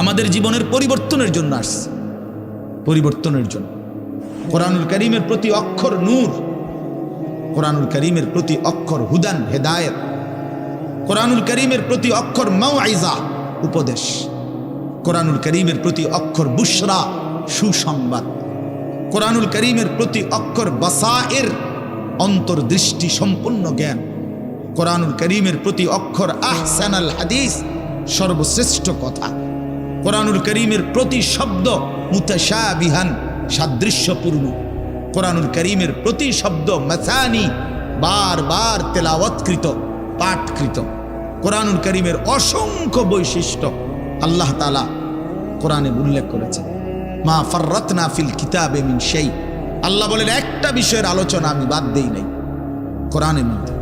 আমাদের জীবনের পরিবর্তনের জন্য আসছে। পরিবর্তনের জন্য। কোরআনুল করিমের প্রতি অক্ষর নূর, কোরআনুল করিমের প্রতি অক্ষর হুদান, হেদায়েত, কোরআনুল করিমের প্রতি অক্ষর মাও আইজা উপদেশ, কোরআনুল করিমের প্রতি অক্ষর বুশরা, সুসংবাদ, কোরআনুল করিমের প্রতি অক্ষর বাসায়ের অন্তর্দৃষ্টি সম্পূর্ণ জ্ঞান, কোরআনুল করিমের প্রতি অক্ষর আহসান আল হাদিস সর্বশ্রেষ্ঠ কথা। কোরআনুল করিমের প্রতি শব্দ মুতাশাবিহান, সাদৃশ্যপূর্ণ। কোরআনুল করিমের প্রতি শব্দ মাসানি, বারবার তেলাওয়াতকৃত, পাঠকৃত। কোরআনুল করিমের অসংখ্য বৈশিষ্ট্য আল্লাহ তালা কোরআনে উল্লেখ করেছেন। মা ফাররাতনা ফিল কিতাবে মিন সেই আল্লাহ বলেন, একটা বিষয়ের আলোচনা আমি বাদ দেই নাই। কোরআনের মধ্যে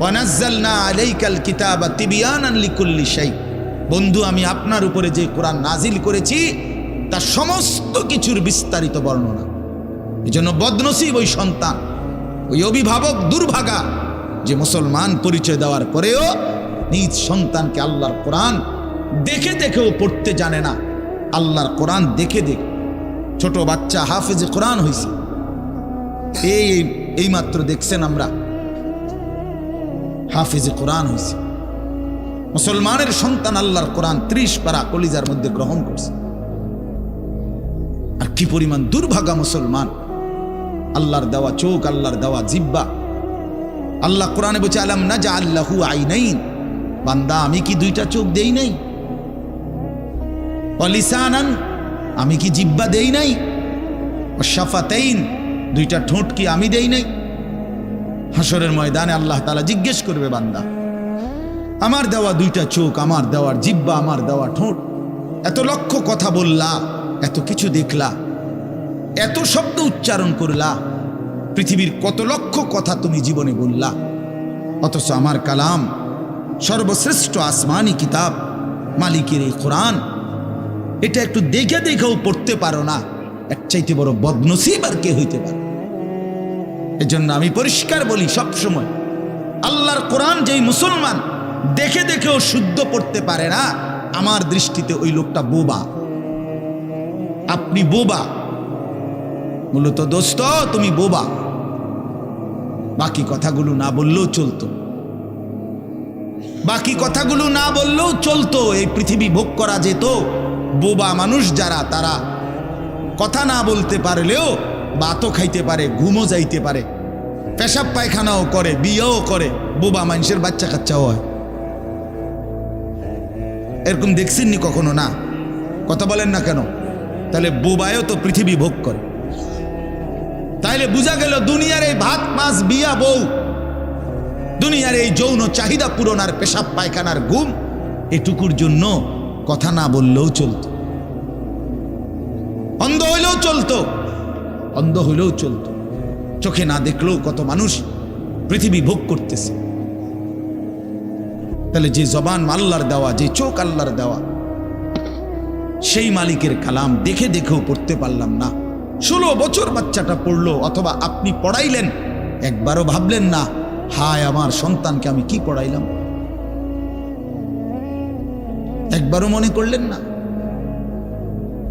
ওয়ানাজ্জালনা আলাইকাল কিতাবা তিবিয়ানান লিকুল্লি সেই বন্ধু, আমি আপনার উপরে যে কোরআন নাজিল করেছি তার সমস্ত কিছুর বিস্তারিত বর্ণনা। এই জন্য বদনসিব ওই সন্তান, ওই অভিভাবক দুর্ভাগা, যে মুসলমান পরিচয় দেওয়ার পরেও নিজ সন্তানকে আল্লাহর কোরআন দেখে দেখেও পড়তে জানে না। আল্লাহর কোরআন দেখে দেখে। ছোট বাচ্চা হাফেজে কোরআন হয়েছে এই, এই- এইমাত্র দেখছেন আমরা, হাফিজে কোরআন হয়েছে মুসলমানের সন্তান আল্লাহর কোরআন ত্রিশ পারা কলিজার মধ্যে গ্রহণ করছে। আর কি পরিমাণ দুর্ভাগা মুসলমান। আল্লাহর দেওয়া চোখ, আল্লাহর দেওয়া জিব্বা। আল্লাহ কোরআনে বলছে, আলাম না যা আল্লাহু আই নাই বান্দা, আমি কি দুইটা চোখ দেই নাই? অলিসানান আমি কি জিব্বা দেই নাই? শাফাতাইন? দুইটা ঠোঁট কি আমি দেই নাই? হাসরের ময়দানে আল্লাহ তালা জিজ্ঞেস করবে বান্দা আমার দেওয়া দুইটা চোখ, আমার দেওয়ার জিব্বা আমার দেওয়া ঠোঁট। এত লক্ষ কথা বললা, এত কিছু দেখলা, এত শব্দ উচ্চারণ করলা, পৃথিবীর কত লক্ষ কথা তুমি জীবনে বললা। অথচ আমার কালাম সর্বশ্রেষ্ঠ আসমানি কিতাব, মালিকের এই কোরআন। এটা একটু দেখে দেখেও পড়তে পারো না এক চাইতে বড় বদনসিব আর কে হইতে পারে? এজন্য আমি পরিষ্কার বলি সব সময় আল্লাহর কোরআন যেই মুসলমান দেখে দেখেও শুদ্ধ পড়তে পারে না। আমার দৃষ্টিতে ওই লোকটা বোবা। আপনি বোবা। মূলত দোস্ত, তুমি বোবা। বাকি কথাগুলো না বললেও চলতো। বাকি কথাগুলো না বললেও চলতো। এই পৃথিবী ভোগ করা যেত। বোবা মানুষ যারা, তারা কথা না বলতে পারলেও বাতও খাইতে পারে, ঘুমও যাইতে পারে। পেশাব পায়খানাও করে, বিয়েও করে। বোবা মানুষের বাচ্চা কাচ্চাও হয়। এরকম দেখছেননি কখনো? না। কথা বলেন না কেন? তাহলে বোবায়ও তো পৃথিবী ভোগ করে। তাইলে বোঝা গেল দুনিয়ার এই ভাত, মাছ, বিয়া, বউ, দুনিয়ার এই যৌন চাহিদা পূরণ আর পেশাব, পায়খানার ঘুম, এটুকুর জন্য কথা না বললেও চলত। অন্ধ হইলেও চলতো। অন্ধ হইলেও চলতো। চোখে না দেখলেও কত মানুষ পৃথিবী ভোগ করতেছে। তাহলে যে জবান আল্লাহর দেওয়া, যে চোখ আল্লাহর দেওয়া, সেই মালিকের কালাম দেখে দেখেও পড়তে পারলাম না। ষোলো বছর বাচ্চাটা পড়ল, অথবা আপনি পড়াইলেন, একবারও ভাবলেন না, হায় আমার সন্তানকে আমি কি পড়াইলাম? একবারও মনে করলেন না?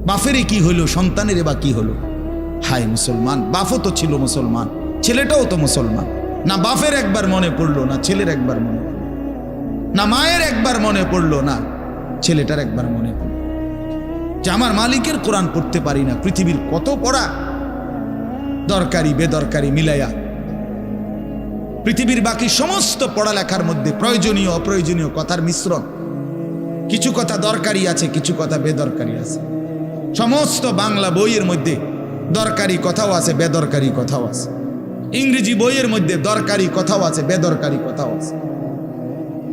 বাফেরই কি হলো, সন্তানের বা কি হলো? হায় মুসলমান বাফও তো ছিল মুসলমান, ছেলেটাও তো মুসলমান। না বাফের একবার মনে পড়ল, না ছেলের একবার মনে না মায়ের একবার মনে পড়ল, না ছেলেটার একবার মনে পড়ল। যে আমার মালিকের কোরআন পড়তে পারি না, পৃথিবীর কত পড়া দরকারি, বেদরকারি মিলাইয়া। পৃথিবীর বাকি সমস্ত পড়ালেখার মধ্যে প্রয়োজনীয়, অপ্রয়োজনীয় কথার মিশ্রণ। কিছু কথা দরকারি আছে, কিছু কথা বেদরকারি আছে। সমস্ত বাংলা বইয়ের মধ্যে দরকারি কথাও আছে, বেদরকারি কথাও আছে। ইংরেজি বইয়ের মধ্যে দরকারি কথাও আছে, বেদরকারি কথাও আছে।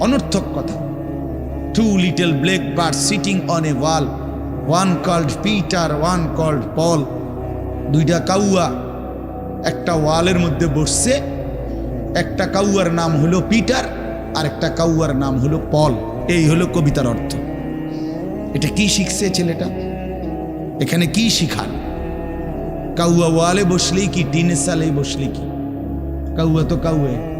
অনর্থক কথা। Two little black birds sitting on a wall one called Peter one called Paul দুইটা কাউয়া একটা ওয়ালের মধ্যে বসছে। একটা কাউয়ার নাম হলো পিটার আর একটা কাউয়ার নাম হলো পল এই হলো কবিতার অর্থ। এটা কি শিখছে ছেলেটা? এখানে কি শিখান? কাউয়া ওয়ালে বসলেই কি, টিনের সালে বসলে কি? কাউয়া তো কাউয়ে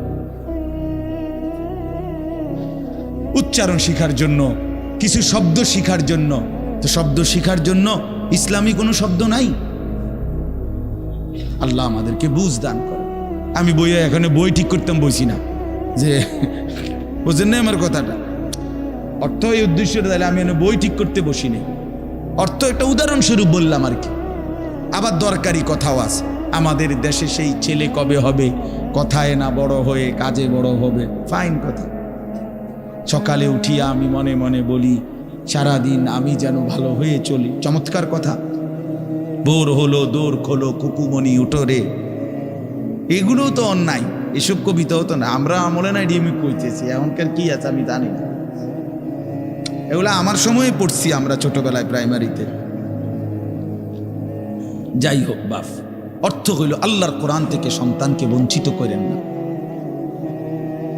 উচ্চারণ শিখার জন্য, কিছু শব্দ শিখার জন্য। তো শব্দ শিখার জন্য ইসলামী কোনো শব্দ নাই? আল্লাহ আমাদেরকে বুঝ দান করে। আমি বইয়ে এখানে বই ঠিক করতাম বইছি না। যে, বোঝেন না আমার কথাটা? অর্থ এই উদ্দেশ্যটা, তাহলে আমি এখানে বই ঠিক করতে বসি নেই। অর্থ একটা উদাহরণস্বরূপ বললাম আর কি। আবার দরকারি কথাও আছে। আমাদের দেশে সেই ছেলে কবে হবে? কথায় না বড় হয়ে কাজে বড় হবে? ফাইন কথা। সকালে উঠিয়া আমি মনে মনে বলি, সারাদিন আমি যেন ভালো হয়ে চলি। চমৎকার কথা। বোর হলো, দোর খোলো কুকুমনি উঠোরে এগুলোও তো অন্যায়, এসব কবিতাও তো না। আমরা আমলে নাই ডিএমি কইতেছি, এখনকার কি আছে আমি জানি না। এগুলো আমার সময়ে পড়ছি আমরা ছোটবেলায় প্রাইমারিতে। যাই হোক বাফ, অর্থ হইল আল্লাহর কোরআন থেকে সন্তানকে বঞ্চিত করেন না।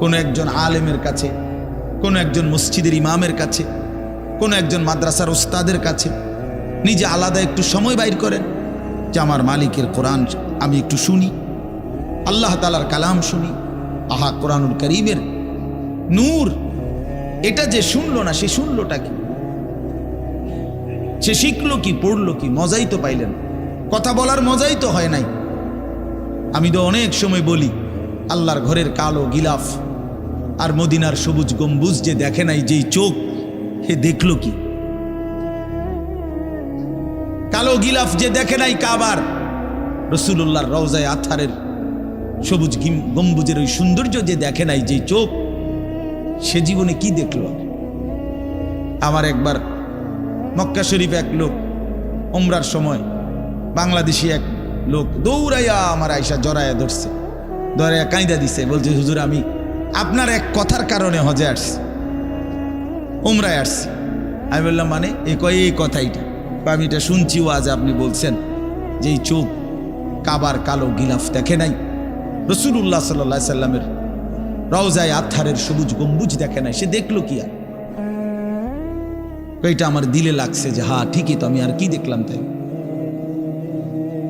কোনো একজন আলেমের কাছে, কোনো একজন মসজিদের ইমামের কাছে, কোনো একজন মাদ্রাসার ওস্তাদের কাছে। নিজে আলাদা একটু সময় বাইর করেন যে আমার মালিকের কোরআন আমি একটু শুনি, আল্লাহ তালার কালাম শুনি। আহা, কোরআনুল করিমের নূর, এটা যে শুনলো না, সে শুনলোটা কি? সে শিখলো কি, পড়ল কি, মজাই তো পাইলেন কথা বলার মজাই তো হয় নাই। আমি তো অনেক সময় বলি আল্লাহর ঘরের কালো গিলাফ আর মদিনার সবুজ গম্বুজ যে দেখে নাই, যেই চোখ হে দেখল কি? কালো গিলাফ যে দেখে নাই কাবার রসুল্লাহর রওজায় আথারের সবুজ গিম- গম্বুজের ওই সৌন্দর্য যে দেখে নাই, যেই চোখ, সে জীবনে কি দেখল আমার একবার মক্কা শরীফ এক লোক ওমরার সময় বাংলাদেশি এক লোক দৌড়াইয়া আমার আয়সা জড়াইয়া ধরছে। ধরাইয়া কাঁদা দিছে, বলছে, হুজুর, আমি আপনার এক কথার কারণে হজে আসছি, উমরায় আসছি। আমি বললাম মানে? এই কয়, এই কথাইটা বা আমি এটা শুনছি ও আজ আপনি বলছেন যে এই চোখ কাবার কালো গিলাফ দেখে নাই? রসুল্লাহ সাল্লা সাল্লামের রওজায় আথারের সবুজ গম্বুজ দেখে নাই, সে দেখল কি আর? এটা আমার দিলে লাগছে যে হা ঠিকই তো, আমি আর কি দেখলাম তাই?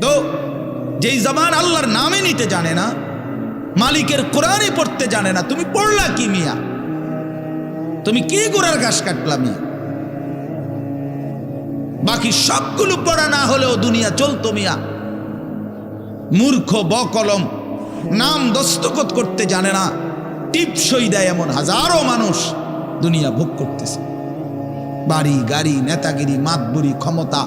তো, যেই জবান আল্লাহর নামে নিতে জানে না মালিকের কোরআনই পড়তে জানে না। তুমি পড়লা কি মিয়া? তুমি কি গোড়ার ঘাস কাটলা মিয়া? বাকি সবগুলো পড়া না হলেও দুনিয়া চলতো মিয়া। মূর্খ, বকলম, নাম দস্তখত করতে জানে না। টিপসই দেয় এমন হাজারো মানুষ দুনিয়া ভোগ করতেছে। বাড়ি, গাড়ি, নেতাগিরি, মাতবুরি, ক্ষমতা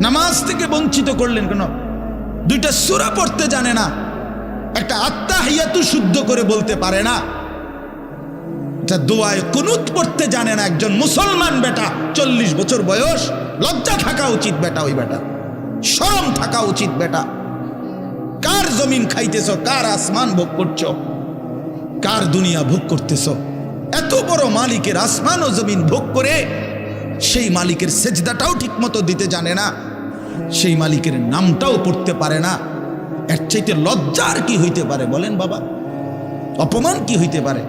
নামাজ থেকে বঞ্চিত করলেন কেন? দুইটা সুরা পড়তে জানে না। একটা আত্মা হিয়াতু শুদ্ধ করে বলতে পারে না। দোয়ায় কুনুত পড়তে জানে না একজন মুসলমান বেটা, চল্লিশ বছর বয়স, লজ্জা থাকা উচিত বেটা ওই বেটা, শরম থাকা উচিত বেটা। কার জমিন খাইতেছ, কার আসমান ভোগ করছ, কার দুনিয়া ভোগ করতেছ? এত বড় মালিকের আসমান ও জমিন ভোগ করে সেই মালিকের সেজদাটাও ঠিকমতো দিতে জানে না, সেই মালিকের নামটাও পড়তে পারে না। এর চাইতে লজ্জার কি হইতে পারে বলেন বাবা? অপমান কি হইতে পারে?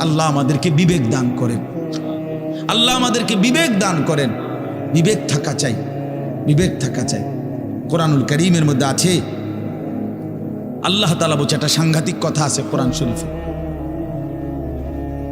আল্লাহ আমাদেরকে বিবেক দান করেন। আল্লাহ আমাদেরকে বিবেক দান করেন। বিবেক থাকা চাই, বিবেক থাকা চাই। কোরআনুল করিমের মধ্যে আছে, আল্লাহ তালা বলছে একটা সাংঘাতিক কথা আছে কোরআন শরীফে।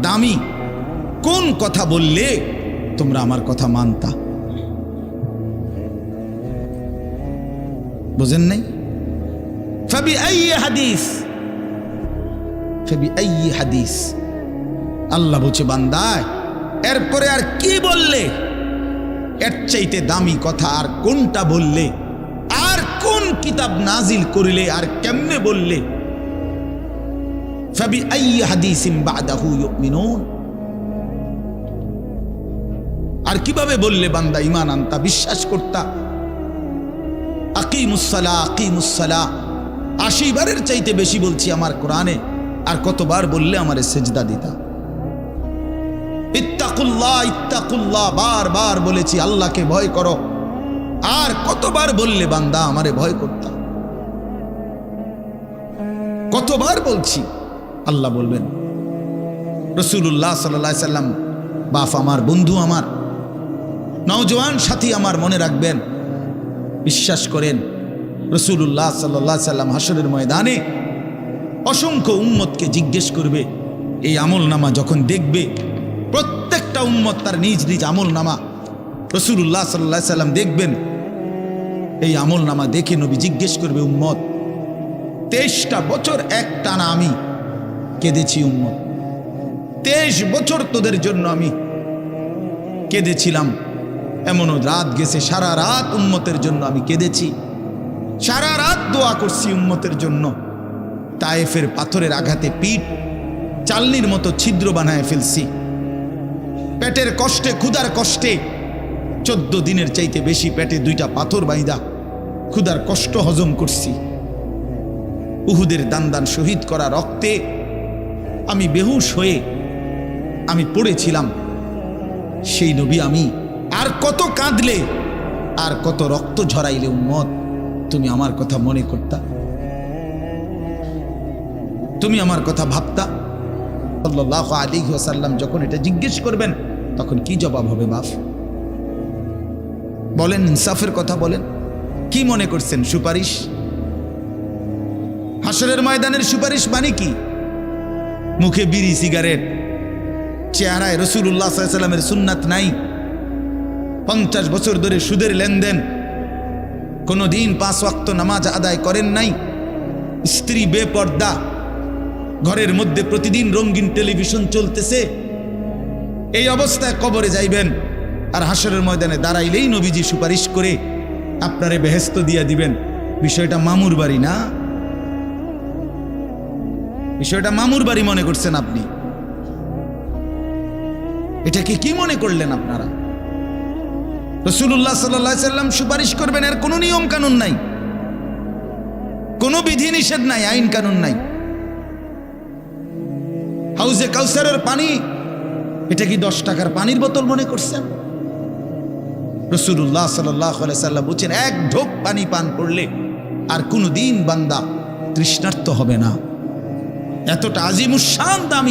দামি। কোন কথা বললে তোমরা আমার কথা মানতা? বুঝেন নাই? ফাবি হাদিস। হাদিস। আল্লাহ বলছে বান্দায়, এরপরে আর কি বললে? এর চাইতে দামি কথা আর কোনটা বললে? আর কোন কিতাব নাজিল করিলে আর কেমনে বললে? আর কীভাবে বললে বান্দা ইমান আনতা? বিশ্বাস করতা। আকিমুসালা আকিমুসালা আশি বারের চাইতে বেশি বলছি আমার কোরআনে। আর কতবার বললে আমারে সেজদা দিতা? ইত্তাকুল্লাহ ইত্তাকুল্লাহ বারবার বলেছি, আল্লাহকে ভয় করো। আর কতবার বললে বান্দা আমারে ভয় করতাম কতবার বলছি? আল্লাহ বলবেন রসুল্লাহ সাল্লা সাল্লাম, বাপ আমার, বন্ধু আমার, নওজোয়ান সাথী আমার মনে রাখবেন। বিশ্বাস করেন রসুল্লাহ সাল্লাহ সাল্লাম হাসরের ময়দানে অসংখ্য উম্মতকে জিজ্ঞেস করবে, এই আমল নামা যখন দেখবে, প্রত্যেকটা উম্মত তার নিজ নিজ আমল নামা রসুল্লাহ সাল্লাহ সাল্লাম দেখবেন। এই আমল নামা দেখে নবী জিজ্ঞেস করবে, উম্মত, তেইশটা বছর এক টানা আমি কেঁদেছি উম্মত। তেইশ বছর তোদের জন্য আমি কেঁদেছিলাম। এমনও রাত গেছে, সারা রাত উম্মতের জন্য আমি কেঁদেছি। সারা রাত দোয়া করছি উম্মতের জন্য। তায়েফের পাথরের আঘাতে পিঠ চালনির মতো ছিদ্র বানায় ফেলছি। পেটের কষ্টে, ক্ষুধার কষ্টে, চোদ্দ দিনের চাইতে বেশি পেটে দুইটা পাথর বাইদা ক্ষুধার কষ্ট হজম করছি। উহুদের দান দান শহীদ করা রক্তে আমি বেহুশ হয়ে আমি পড়েছিলাম। সেই নবী আমি। আর কত কাঁদলে, আর কত রক্ত ঝরাইলে উম্মত, তুমি আমার কথা মনে করতা? তুমি আমার কথা ভাবতা? সাল্লাহ আলী সাল্লাম যখন এটা জিজ্ঞেস করবেন, তখন কি জবাব হবে বাপ? বলেন, ইনসাফের কথা বলেন। কি মনে করছেন, সুপারিশ? হাসরের ময়দানের সুপারিশ মানে কি? মুখে বিড়ি, সিগারেট। চেহারায় রসুল্লাহ সাল্লামের সুন্নাত নাই। পঞ্চাশ বছর ধরে সুদের লেনদেন। কোনো দিন পাঁচ ওয়াক্ত নামাজ আদায় করেন নাই। স্ত্রী বেপর্দা। ঘরের মধ্যে প্রতিদিন রঙিন টেলিভিশন চলতেছে। এই অবস্থায় কবরে যাইবেন আর হাসরের ময়দানে দাঁড়াইলেই নবীজি সুপারিশ করে আপনারে বেহেস্ত দিয়া দিবেন। বিষয়টা মামুর বাড়ি না? বিষয়টা মামুর বাড়ি মনে করছেন আপনি? এটাকে কি মনে করলেন আপনারা? রসুল্লাহ সাল্লাহ সাল্লাম সুপারিশ করবেন, এর কোনো নিয়ম কানুন নাই। কোনো বিধি নিষেধ নাই, আইন কানুন নাই। হাউজে কাউসারের পানি, এটা কি দশ টাকার পানির বোতল মনে করছেন? রসুল্লাহ সাল্লাহ সাল্লাম বলছেন, এক ঢোক পানি পান করলে আর কোনো দিন বান্দা তৃষ্ণার্ত হবে না। এতটা আজিমুসান দামি